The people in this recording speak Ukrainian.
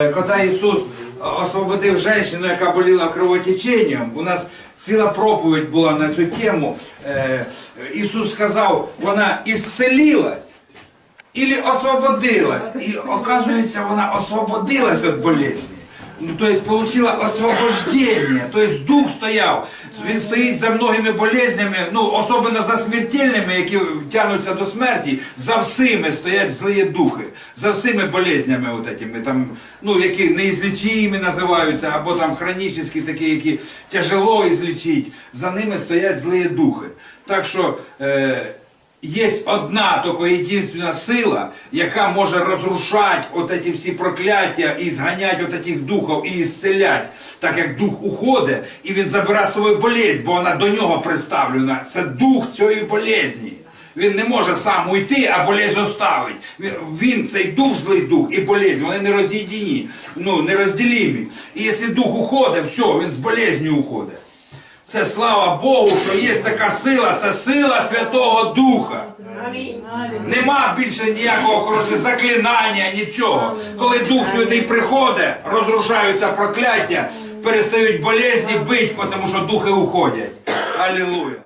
Коли Ісус освободив жінку, яка боліла кровотеченням, у нас ціла проповідь була на цю тему. Иисус Ісус сказав, вона ісцелилась или освободилась. І оказується, вона освободилась від болезні. Ну, то есть получила освобождение, то есть дух стояв, він стоїть за многими болезнями, ну особливо за смертельними, які тягнуться до смерті, за всіми стоять злі духи, за всіми болезнями, от этими, там, ну, які неізлічимі називаються, або там хронічні, такі, які тяжело ізлічити, за ними стоять злі духи. Так що е, Є одна тільки єдинственна сила, яка може розрушати от ці всі прокляття і зганяти от цих духів і ісцелять, так як дух уходить, і він забирає свою болезнь, бо вона до нього приставлена. Це дух цієї болезні. Він не може сам уйти, а болезнь оставить. Він, цей дух, злий дух і болезнь, вони не роз'єдині, ну, не розділімі. І якщо дух уходить, все, він з болезнью уходить. Це слава Богу, що є така сила, це сила Святого Духа. Нема більше ніякого коротше, заклинання, нічого. Коли Дух Святий приходить, розрушаються прокляття, перестають болезні бити, тому що духи уходять. Алілуя.